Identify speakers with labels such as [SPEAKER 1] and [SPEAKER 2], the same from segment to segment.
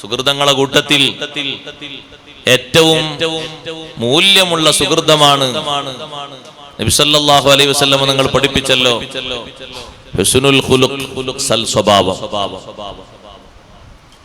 [SPEAKER 1] സുഹൃതങ്ങളെ കൂട്ടത്തിൽ ഏറ്റവും മൂല്യമുള്ള സുഹൃതമാണ് നബിസല്ലാഹു അലൈഹി വസ്ലമ നിങ്ങൾ പഠിപ്പിച്ചല്ലോ. സൽ സ്വഭാവം.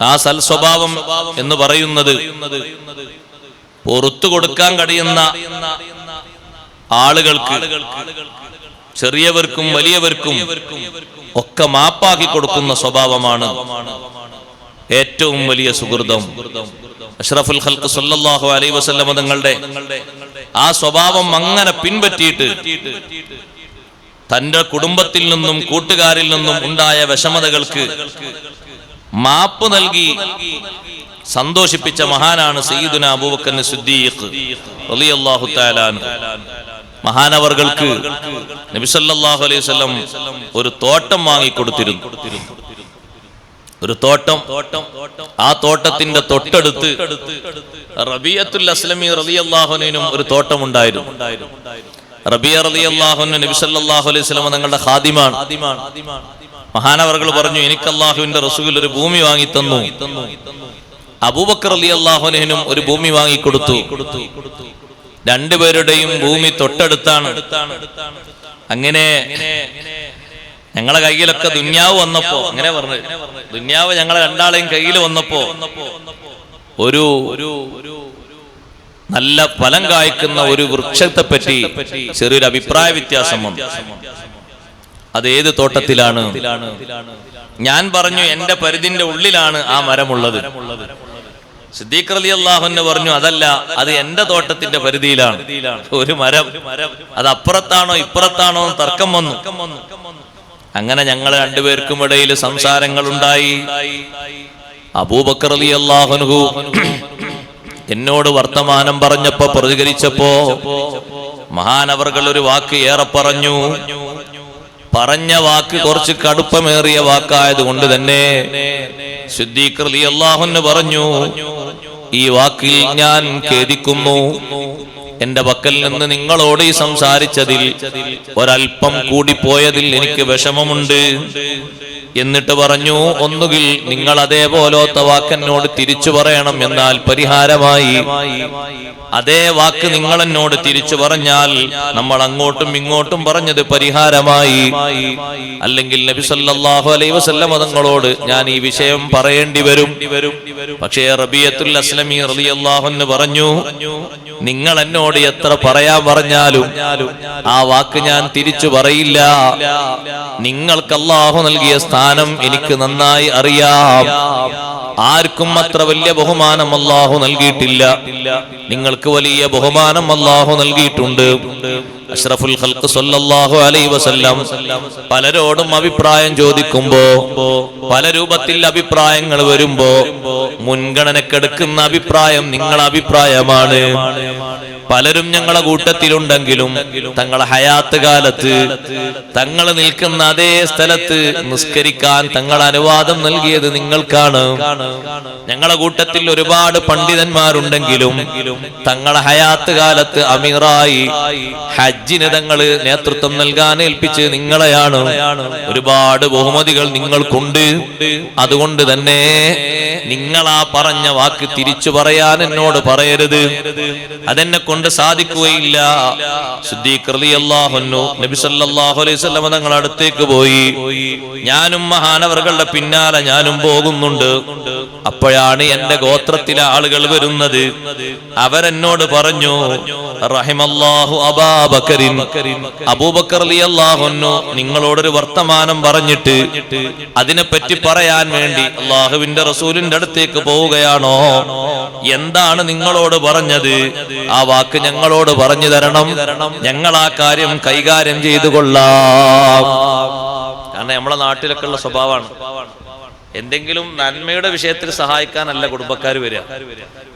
[SPEAKER 1] ആ സൽ സ്വഭാവം എന്ന് പറയുന്നത് പുറത്തു കൊടുക്കാൻ കഴിയുന്ന ആളുകൾക്ക് ചെറിയവർക്കും വലിയവർക്കും ഒക്കെ മാപ്പാക്കി കൊടുക്കുന്ന സ്വഭാവമാണ്. ഏറ്റവും വലിയ സുഹൃതം അഷ്റഫുൽ ഖൽക്ക് സല്ലല്ലാഹു അലൈഹി വസല്ലമ തങ്ങളുടെ ആ സ്വഭാവം അങ്ങനെ പിൻപറ്റിയിട്ട് തന്റെ കുടുംബത്തിൽ നിന്നും കൂട്ടുകാരിൽ നിന്നും ഉണ്ടായ വിഷമതകൾക്ക് മാപ്പ് നൽകി സന്തോഷിപ്പിച്ച മഹാനാണ് സയ്യിദുന അബൂബക്കർ സിദ്ദീഖ് റളിയല്ലാഹു തആല അൻഹു. മഹാനവർകൾക്ക് നബി സല്ലല്ലാഹു അലൈഹി വസല്ലം ഒരു തോട്ടം വാങ്ങി കൊടുത്തിരുന്നു ഒരു തോട്ടം. ആ തോട്ടത്തിന്റെ തൊട്ടടുത്ത് റബിയത്തുൽ അസ്ലമി റബി അള്ളാഹുനും ഒരു തോട്ടം ഉണ്ടായിരുന്നു റബിയ റബി നബി സല്ലല്ലാഹു അലൈഹി വസല്ലം തങ്ങളുടെ ഹാദിമാണ് മഹാനവർകൾ പറഞ്ഞു എനിക്ക് അള്ളാഹുവിന്റെ റസൂൽ ഒരു ഭൂമി വാങ്ങി തന്നു അബൂബക്കർ അലി അള്ളാഹുനും ഒരു ഭൂമി വാങ്ങി കൊടുത്തു രണ്ടുപേരുടെയും ഭൂമി തൊട്ടടുത്താണ്. അങ്ങനെ ഞങ്ങളെ കയ്യിലൊക്കെ ദുന്യാവ് വന്നപ്പോ അങ്ങനെ പറഞ്ഞു ദുന്യാവ് ഞങ്ങളെ രണ്ടാളെയും കയ്യിൽ വന്നപ്പോ ഒരു ഒരു നല്ല ഫലം കായ്ക്കുന്ന ഒരു വൃക്ഷത്തെ പറ്റി ചെറിയൊരു അഭിപ്രായ വ്യത്യാസം വന്നു അത് ഏത് തോട്ടത്തിലാണ്? ഞാൻ പറഞ്ഞു എന്റെ പരിധിന്റെ ഉള്ളിലാണ് ആ മരമുള്ളത്. സിദ്ദീഖ് അലി അള്ളാഹുന്ന് പറഞ്ഞു അതല്ല അത് എന്റെ തോട്ടത്തിന്റെ പരിധിയിലാണ്. ഒരു മരം അത് അപ്പുറത്താണോ ഇപ്പുറത്താണോ തർക്കം വന്നു. അങ്ങനെ ഞങ്ങൾ രണ്ടുപേർക്കും ഇടയിൽ സംസാരങ്ങൾ ഉണ്ടായി അബൂബക്കർ അലി അള്ളാഹുനുഹു എന്നോട് വർത്തമാനം പറഞ്ഞപ്പോ പ്രതികരിച്ചപ്പോ മഹാനവർകൾ ഒരു വാക്ക് ഏറെ പറഞ്ഞു. പറഞ്ഞ വാക്ക് കുറച്ച് കടുപ്പമേറിയ വാക്കായത് കൊണ്ട് തന്നെ സിദ്ദീഖ് അള്ളാഹുന്ന് പറഞ്ഞു ഈ വാക്കിൽ ഞാൻ ഖേദിക്കുന്നു. എന്റെ പക്കൽ നിന്ന് നിങ്ങളോട് ഈ സംസാരിച്ചതിൽ ഒരൽപ്പം കൂടിപ്പോയതിൽ എനിക്ക് വിഷമമുണ്ട്. എന്നിട്ട് പറഞ്ഞു ഒന്നുകിൽ നിങ്ങൾ അതേപോലത്തെ വാക്കെന്നോട് തിരിച്ചു പറയണം എന്നാൽ പരിഹാരമായി. അതേ വാക്ക് നിങ്ങൾ എന്നോട് തിരിച്ചു പറഞ്ഞാൽ നമ്മൾ അങ്ങോട്ടും ഇങ്ങോട്ടും പറഞ്ഞത് പരിഹാരമായി. അല്ലെങ്കിൽ നബി സല്ലല്ലാഹു അലൈഹി വസല്ല തങ്ങളോട് ഞാൻ ഈ വിഷയം പറയേണ്ടി വരും. പക്ഷേ റബിയത്തുൽ അസ്ലമി റളിയല്ലാഹു അൻഹു പറഞ്ഞു നിങ്ങൾ എന്നോട് എത്ര പറയാൻ പറഞ്ഞാലും ആ വാക്ക് ഞാൻ തിരിച്ചു പറയില്ല. നിങ്ങൾക്ക് അള്ളാഹു നൽകിയ സ്ഥാനം എനിക്ക് നന്നായി അറിയാം. ആർക്കും അത്ര വലിയ ബഹുമാനം അള്ളാഹു നൽകിയിട്ടില്ല. നിങ്ങൾക്ക് വലിയ ബഹുമാനം അള്ളാഹു നൽകിയിട്ടുണ്ട്. അഷ്റഫുൽ ഖൽക്ക് സല്ലല്ലാഹു അലൈഹി വസല്ലം പലരോടും അഭിപ്രായം ചോദിക്കുമ്പോ പല രൂപത്തിൽ അഭിപ്രായങ്ങൾ വരുമ്പോ മുൻഗണനക്കെടുക്കുന്ന അഭിപ്രായം നിങ്ങളെ അഭിപ്രായമാണ്. പലരും ഞങ്ങളെ കൂട്ടത്തിലുണ്ടെങ്കിലും തങ്ങളെ ഹയാത്ത് കാലത്ത് തങ്ങൾ നിൽക്കുന്ന അതേ സ്ഥലത്ത് നിസ്കരിക്കാൻ തങ്ങൾ അനുവാദം നൽകിയത് നിങ്ങൾക്കാണ്. ഞങ്ങളെ കൂട്ടത്തിൽ ഒരുപാട് പണ്ഡിതന്മാരുണ്ടെങ്കിലും തങ്ങളെ ഹയാത്ത് കാലത്ത് അമീറായി ഹജ്ജിന് തങ്ങൾ നേതൃത്വം നൽകാൻ ഏൽപ്പിച്ച് നിങ്ങളെയാണ്. ഒരുപാട് ബഹുമതികൾ നിങ്ങൾക്കുണ്ട്. അതുകൊണ്ട് തന്നെ നിങ്ങൾ ആ പറഞ്ഞ വാക്ക് തിരിച്ചു പറയാൻ എന്നോട് പറയരുത്. അതെന്നെ കൊണ്ട് സാധിക്കുകയില്ല. അടുത്തേക്ക് പോയി. ഞാനും മഹാനവറുകളുടെ പിന്നാലെ ഞാനും പോകുന്നുണ്ട്. അപ്പോഴാണ് എന്റെ ഗോത്രത്തിലെ ആളുകൾ വരുന്നത്. അവരെന്നോട് പറഞ്ഞു റഹിമല്ലാഹു അബൂബക്കർ അൻഹു നിങ്ങളോടൊരു വർത്തമാനം പറഞ്ഞിട്ട് അതിനെപ്പറ്റി പറയാൻ വേണ്ടി അള്ളാഹുവിന്റെ റസൂലിന്റെ അടുത്തേക്ക് പോവുകയാണോ? എന്താണ് നിങ്ങളോട് പറഞ്ഞത്? ആ വാക്ക് ഞങ്ങളോട് പറഞ്ഞു തരണം. ഞങ്ങൾ ആ കാര്യം കൈകാര്യം ചെയ്തു കൊള്ളാം. കാരണം നമ്മളെ നാട്ടിലൊക്കെ ഉള്ള സ്വഭാവമാണ്. എന്തെങ്കിലും നന്മയുടെ വിഷയത്തിൽ സഹായിക്കാനല്ല കുടുംബക്കാർ വരിക.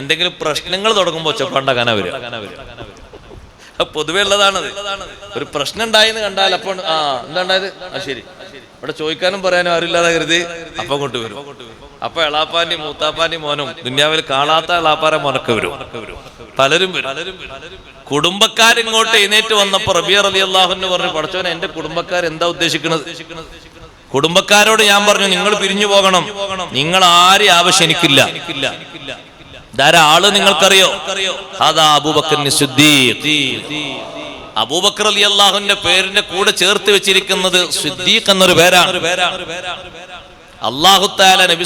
[SPEAKER 1] എന്തെങ്കിലും പ്രശ്നങ്ങൾ തുടങ്ങുമ്പോൾ ഒച്ചപ്പാണ്ട കന വരിക പൊതുവെ ഉള്ളതാണത്. ഒരു പ്രശ്നം ഉണ്ടായെന്ന് കണ്ടാൽ അപ്പോൾ ആ എന്താ ഉണ്ടായത്? ആ ശരി. ഇവിടെ ചോദിക്കാനും പറയാനും ആരില്ലാതെ കരുതി അപ്പം കൊണ്ടുവരും അപ്പൊ എളാപ്പാന്റെ മൂത്താപ്പാന്റെ മോനും ദുന്യാവിൽ കാണാത്ത എളാപ്പാരെ മോനൊക്കെ വരും. പലരും വരും. കുടുംബക്കാരിങ്ങോട്ട് എഴുന്നേറ്റ് വന്നപ്പോ റബിയ റലി അള്ളാഹു പറഞ്ഞു പഠിച്ചോനെ എന്റെ കുടുംബക്കാർ എന്താ ഉദ്ദേശിക്കുന്നത്? കുടുംബക്കാരോട് ഞാൻ പറഞ്ഞു നിങ്ങൾ പിരിഞ്ഞു പോകണം. നിങ്ങൾ ആരെ ആവശ്യം എനിക്കില്ല ധാരാ ആൾ നിങ്ങൾക്കറിയോ? അതാ അബൂബക്കർ അബൂബക്കർ അലി അള്ളാഹുവിന്റെ പേരിന്റെ കൂടെ ചേർത്ത് വെച്ചിരിക്കുന്നത് സിദ്ദീഖ് എന്നൊരു പേരാണ്. അള്ളാഹു താല നബി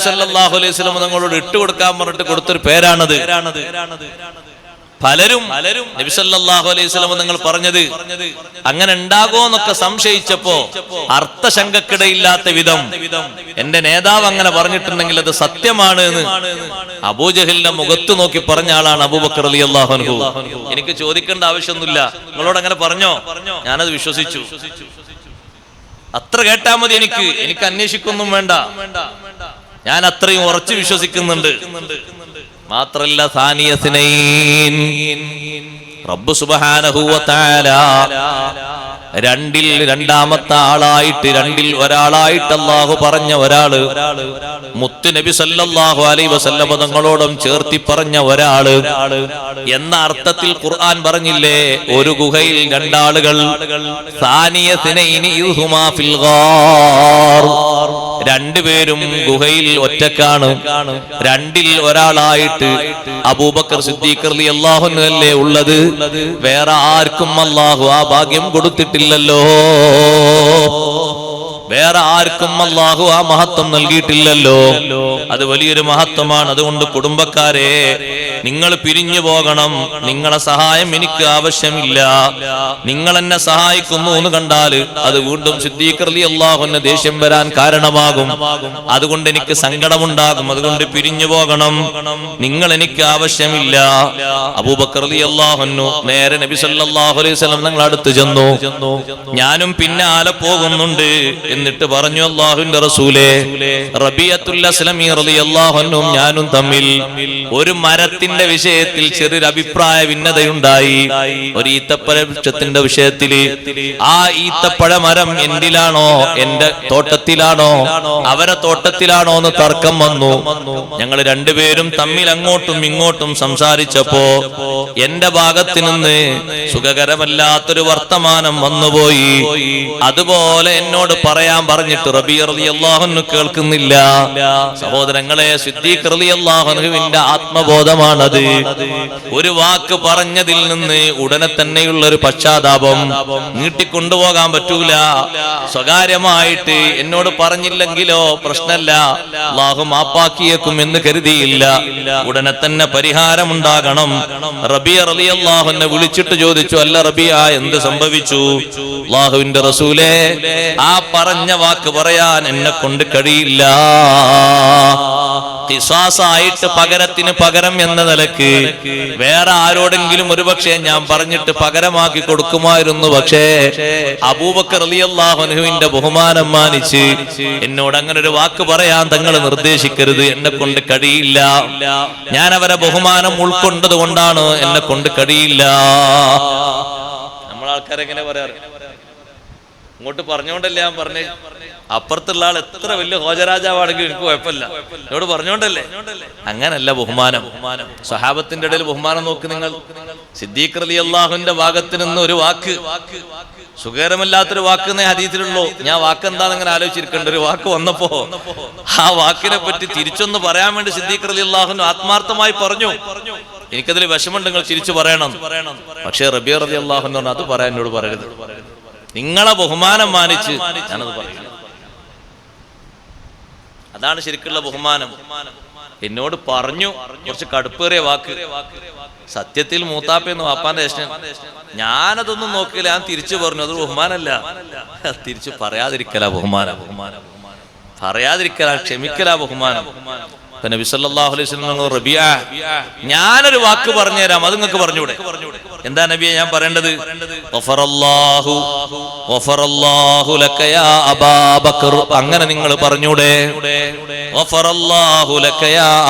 [SPEAKER 1] അലൈഹി വസല്ലം നിങ്ങളോട് ഇട്ടുകൊടുക്കാൻ പറഞ്ഞിട്ട് കൊടുത്തൊരു പേരാണത്. പലരും പലരും നബിസല്ലാഹു അലൈഹി വസല്ലം നിങ്ങൾ പറഞ്ഞത് അങ്ങനെ ഉണ്ടാകുമോന്നൊക്കെ സംശയിച്ചപ്പോ അർത്ഥശങ്കക്കിടയില്ലാത്ത വിധം എന്റെ നേതാവ് അങ്ങനെ പറഞ്ഞിട്ടുണ്ടെങ്കിൽ അത് സത്യമാണ് എന്ന് അബൂജഹലിന്റെ മുഖത്ത് നോക്കി പറഞ്ഞ ആളാണ് അബൂബക്കർ അലി അള്ളാഹു എനിക്ക് ചോദിക്കേണ്ട ആവശ്യമൊന്നുമില്ല. നിങ്ങളോട് അങ്ങനെ പറഞ്ഞോ? ഞാനത് വിശ്വസിച്ചു. അത്ര കേട്ടാ മതി എനിക്ക്. എനിക്ക് അന്വേഷിക്കൊന്നും വേണ്ട. ഞാൻ അത്രയും ഉറച്ചു വിശ്വസിക്കുന്നുണ്ട്. മാത്രല്ല സാനിയസിനൈൻ. റബ്ബ് രണ്ടിൽ രണ്ടാമത്തെ ആളായിട്ട് രണ്ടിൽ ഒരാളായിട്ട് അള്ളാഹു പറഞ്ഞ ഒരാൾ മുത്ത് നബി സല്ലല്ലാഹു അലൈ വസല്ലമ ചേർത്തി പറഞ്ഞ ഒരാൾ. എന്ന അർത്ഥത്തിൽ ഖുർആൻ പറഞ്ഞില്ലേ ഒരു ഗുഹയിൽ രണ്ടാളുകൾ സാനിയസിനൈനി ഇദ്ഹുമാ ഫിൽ ഗാർ രണ്ടുപേരും ഗുഹയിൽ ഒറ്റക്കാണ്. രണ്ടിൽ ഒരാളായിട്ട് അബൂബക്കർ സിദ്ദീഖ് അൻഹു അല്ലേ ഉള്ളത്? വേറെ ആർക്കും അല്ലാഹു ആ ഭാഗ്യം കൊടുത്തിട്ടില്ലല്ലോ. വേറെ ആർക്കും അല്ലാഹു ആ മഹത്വം നൽകിയിട്ടില്ലല്ലോ. അത് വലിയൊരു മഹത്വമാണ്. അതുകൊണ്ട് കുടുംബക്കാരെ നിങ്ങൾ പിരിഞ്ഞു പോകണം. നിങ്ങളെ സഹായം എനിക്ക് ആവശ്യമില്ല. നിങ്ങൾ എന്നെ സഹായിക്കുന്നു എന്ന് കണ്ടാൽ അത് വീണ്ടും സിദ്ധീകൃതി അള്ളാഹുവിന് ദേഷ്യം വരാൻ കാരണമാകും. അതുകൊണ്ട് എനിക്ക് സങ്കടമുണ്ടാകും. അതുകൊണ്ട് പിരിഞ്ഞു പോകണം. നിങ്ങൾ എനിക്ക് ആവശ്യമില്ല. അബൂബക്കർലി അള്ളാഹുന്നു നേരെ നബി സല്ലല്ലാഹു അലൈഹി വസല്ലം നിങ്ങൾ അടുത്ത് ചെന്നു. ഞാനും പിന്നെ ആല പോകുന്നുണ്ട് എന്നിട്ട് പറഞ്ഞു അള്ളാഹുന്റെ റസൂലെ അൻഹും ഞാനും തമ്മിൽ ഒരു മരത്തിന്റെ വിഷയത്തിൽ ചെറിയൊരു അഭിപ്രായ ഭിന്നതയുണ്ടായി. ഒരു ഈത്തപ്പഴ വൃക്ഷത്തിന്റെ വിഷയത്തിൽ ആ ഈത്തപ്പഴ മരം എന്തിലാണോ? എന്റെ തോട്ടത്തിലാണോ? അവരെ തോട്ടത്തിലാണോ? എന്ന് തർക്കം വന്നു. ഞങ്ങൾ രണ്ടുപേരും തമ്മിൽ അങ്ങോട്ടും ഇങ്ങോട്ടും സംസാരിച്ചപ്പോ എന്റെ ഭാഗത്ത് നിന്ന് സുഖകരമല്ലാത്തൊരു വർത്തമാനം വന്നുപോയി. അതുപോലെ എന്നോട് പറയാൻ പറഞ്ഞിട്ട് റബി അള്ളാഹുന് കേൾക്കുന്നില്ല. സഹോദരങ്ങളെ സിദ്ദീഖ് അള്ളാഹുനുവിന്റെ ആത്മബോധമാണത്. ഒരു വാക്ക് പറഞ്ഞതിൽ നിന്ന് ഉടനെ തന്നെയുള്ള ഒരു പശ്ചാത്താപം നീട്ടിക്കൊണ്ടുപോകാൻ പറ്റൂല. സ്വകാര്യമായിട്ട് എന്നോട് പറഞ്ഞില്ലെങ്കിലോ പ്രശ്നമല്ല അള്ളാഹു മാപ്പാക്കിയേക്കും എന്ന് കരുതിയില്ല. ഉടനെ തന്നെ പരിഹാരം ഉണ്ടാകണം റബിയ റലി അള്ളാഹുനെ വിളിച്ചിട്ട് ചോദിച്ചു അല്ല റബിയ എന്ത് സംഭവിച്ചു? അള്ളാഹുവിന്റെ റസൂലെ ആ വാക്ക് പറയാൻ എന്നെ കൊണ്ട് കഴിയില്ല. ായിട്ട് പകരത്തിന് പകരം എന്ന നിലയ്ക്ക് വേറെ ആരോടെങ്കിലും ഒരുപക്ഷെ ഞാൻ പറഞ്ഞിട്ട് പകരമാക്കി കൊടുക്കുമായിരുന്നു. പക്ഷേ അബൂബക്കർ അലിയല്ലാഹുനുവിന്റെ ബഹുമാനം മാനിച്ച് എന്നോട് അങ്ങനെ ഒരു വാക്ക് പറയാൻ തങ്ങൾ നിർദ്ദേശിക്കരുത്. എന്നെ കൊണ്ട് കഴിയില്ല. ഞാൻ അവരെ ബഹുമാനം ഉൾക്കൊണ്ടത് കൊണ്ടാണ് എന്നെ കൊണ്ട് കഴിയില്ല. നമ്മളാൾക്കാരെങ്ങനെ പറയാറ്? ഇങ്ങോട്ട് പറഞ്ഞോണ്ടല്ലേ ഞാൻ പറഞ്ഞേ? അപ്പുറത്തുള്ള ആൾ എത്ര വലിയ ഹോജരാജാവാണെങ്കിലും എനിക്ക് കുഴപ്പമില്ല. എന്നോട് പറഞ്ഞോണ്ടല്ലേ? അങ്ങനല്ല ബഹുമാനം. ബഹുമാനം സഹാബത്തിന്റെ ഇടയിൽ ബഹുമാനം നോക്ക് നിങ്ങൾ. സിദ്ദീഖ് അലി അള്ളാഹുവിന്റെ ഭാഗത്ത് നിന്ന് ഒരു വാക്ക്. സുഖകരമല്ലാത്തൊരു വാക്ക് എന്നേ ഹദീസിലുള്ളൂ. ഞാൻ വാക്ക് എന്താന്ന് ഇങ്ങനെ ആലോചിച്ചിരിക്കേണ്ട. ഒരു വാക്ക് വന്നപ്പോ ആ വാക്കിനെ പറ്റി തിരിച്ചൊന്ന് പറയാൻ വേണ്ടി സിദ്ദീഖ് അലി അള്ളാഹുന് ആത്മാർത്ഥമായി പറഞ്ഞു. എനിക്കതിൽ വിഷമുണ്ട് നിങ്ങൾ തിരിച്ചു പറയണം. പക്ഷേ റബിയ റബി അള്ളാഹു അത് പറയാൻ എന്നോട് പറയരുത്. നിങ്ങളെ ബഹുമാനം മാനിച്ച് ഞാനത് പറയും അതാണ് ശരിക്കുള്ള ബഹുമാനം. എന്നോട് പറഞ്ഞു കുറച്ച് കടുപ്പേറിയ വാക്ക്. സത്യത്തിൽ മൂത്താപ്പയെന്ന് വാപ്പാന്റെ ഞാനതൊന്നും നോക്കില്ല ഞാൻ തിരിച്ചു പറഞ്ഞു. അത് ബഹുമാനല്ല തിരിച്ചു പറയാതിരിക്കല ബഹുമാനം ബഹുമാന. പറയാതിരിക്കല ക്ഷമിക്കല ബഹുമാനം. നബി അലൈഹി ഞാനൊരു വാക്ക് പറഞ്ഞുതരാം അത് നിങ്ങൾക്ക് പറഞ്ഞൂടെ എന്താ നബിയെ ഞാൻ പറയേണ്ടത്? അങ്ങനെ നിങ്ങൾ പറഞ്ഞൂടെ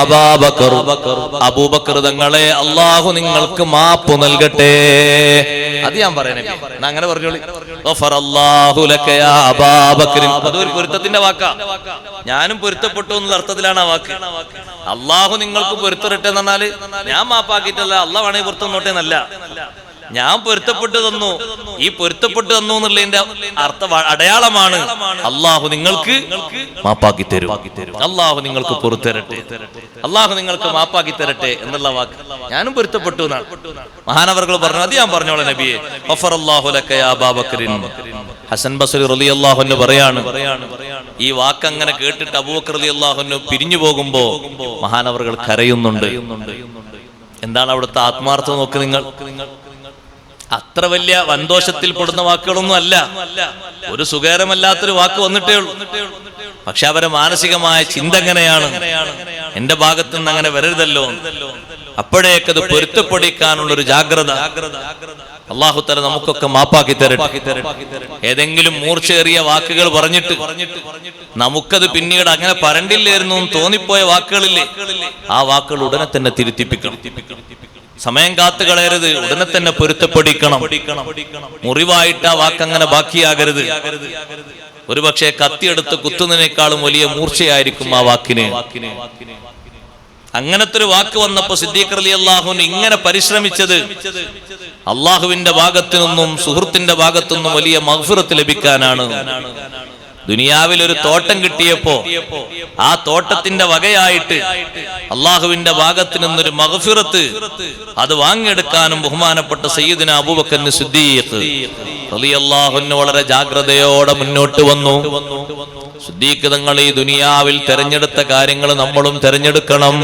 [SPEAKER 1] അബാബക്കർ. തങ്ങളെ അള്ളാഹു നിങ്ങൾക്ക് മാപ്പ് നൽകട്ടെ. അത് ഞാൻ പറയണേ അങ്ങനെ പറഞ്ഞോളി. അതൊരു പൊരുത്തത്തിന്റെ വാക്കാ. ഞാനും പൊരുത്തപ്പെട്ടു എന്നുള്ള അർത്ഥത്തിലാണ് ആ വാക്ക്. അള്ളാഹു നിങ്ങൾക്ക് പൊരുത്തരട്ടെ എന്ന് പറഞ്ഞാൽ ഞാൻ മാപ്പാക്കിയിട്ടല്ല അള്ളാഹ് വേണേ പൊരുത്തം നോട്ടെ എന്നല്ല ഞാൻ പൊരുത്തപ്പെട്ടു തന്നു. ഈ പൊരുത്തപ്പെട്ടു തന്നു എന്നുള്ളതിന്റെ അർത്ഥ അടയാളമാണ് അള്ളാഹു നിങ്ങൾക്ക് മാപ്പാക്കി തരും. അള്ളാഹു നിങ്ങൾക്ക് പുറത്തിരട്ടെ. അള്ളാഹു നിങ്ങൾക്ക് മാപ്പാക്കി തരട്ടെ എന്നുള്ള വാക്ക്. ഞാനും പൊരുത്തപ്പെട്ടു എന്നാണ്. മഹാനവർകൾ പറഞ്ഞു അത് ഞാൻ പറഞ്ഞോളെ നബിയെ. ഹസൻ ബസരി റളിയല്ലാഹു അൻഹു പറയാണ് ഈ വാക്ക് അങ്ങനെ കേട്ടിട്ട് അബൂബക്കർ റളിയല്ലാഹു അൻഹു പിരിഞ്ഞു പോകുമ്പോ മഹാനവറുകൾ കരയുന്നുണ്ട്. എന്താണ് അവിടുത്തെ ആത്മാർത്ഥം നോക്ക് നിങ്ങൾ. അത്ര വലിയ വന്തോഷത്തിൽ പെടുന്ന വാക്കുകളൊന്നും അല്ല ഒരു സുഖകരമല്ലാത്തൊരു വാക്ക് വന്നിട്ടേ ഉള്ളൂ. പക്ഷെ അവരെ മാനസികമായ ചിന്ത എങ്ങനെയാണ്? എന്റെ ഭാഗത്തു നിന്ന് അങ്ങനെ വരരുതല്ലോ. അപ്പോഴേക്കത് പൊരുത്തപ്പെടിക്കാനുള്ള ഒരു ജാഗ്രത അള്ളാഹു തല നമുക്കൊക്കെ മാപ്പാക്കി തരട്ടെ. ഏതെങ്കിലും മൂർച്ചയേറിയ വാക്കുകൾ പറഞ്ഞിട്ട് നമുക്കത് പിന്നീട് അങ്ങനെ പറണ്ടില്ലായിരുന്നു തോന്നിപ്പോയ വാക്കുകളില്ലേ? ആ വാക്കുകൾ ഉടനെ തന്നെ തിരുത്തിപ്പിക്കണം. സമയം കാത്തു കളയരുത് ഉടനെ തന്നെ പൊരുത്തപ്പെടിക്കണം. മുറിവായിട്ട് ആ വാക്കങ്ങനെ ബാക്കിയാകരുത്. ഒരുപക്ഷെ കത്തിയെടുത്ത് കുത്തുന്നതിനേക്കാളും വലിയ മൂർച്ചയായിരിക്കും ആ വാക്കിന്. അങ്ങനത്തെ ഒരു വാക്ക് വന്നപ്പോ സിദ്ദീഖ് അലി അള്ളാഹുവിന് ഇങ്ങനെ പരിശ്രമിച്ചത്. അള്ളാഹുവിന്റെ ഭാഗത്തു നിന്നും സുഹൃത്തിന്റെ ഭാഗത്തു നിന്നും വലിയ മഹുറത്ത് ലഭിക്കാനാണ്. ദുനിയാവിൽ ഒരു തോട്ടം കിട്ടിയപ്പോ ആ തോട്ടത്തിന്റെ വകയായിട്ട് അള്ളാഹുവിന്റെ ഭാഗത്തു നിന്നൊരു മഹഫിറത്ത് അത് വാങ്ങിയെടുക്കാനും ബഹുമാനപ്പെട്ട സയ്യിദിന അബൂബക്കറിന് സിദ്ദീഖ് റളിയല്ലാഹുവിന് വളരെ ജാഗ്രതയോടെ മുന്നോട്ട് വന്നു. സിദ്ദീഖ് തങ്ങൾ ഈ ദുനിയാവിൽ തെരഞ്ഞെടുത്ത കാര്യങ്ങൾ നമ്മളും തെരഞ്ഞെടുക്കണം.